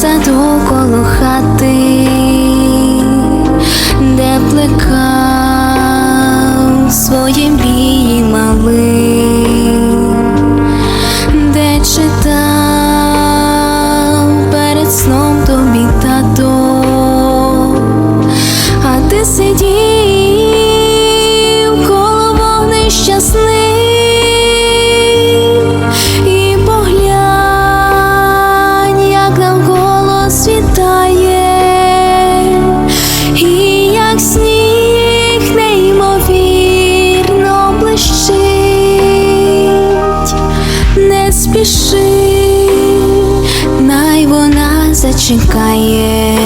Той коло хати, де плекав свої мрії малий, де читав перед сном спіши, най вона зачекає.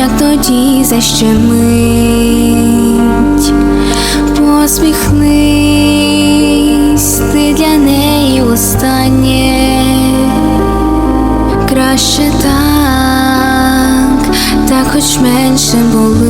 Як тоді защемить, посміхнись, ти для неї останнє, краще так, так хоч менше болить.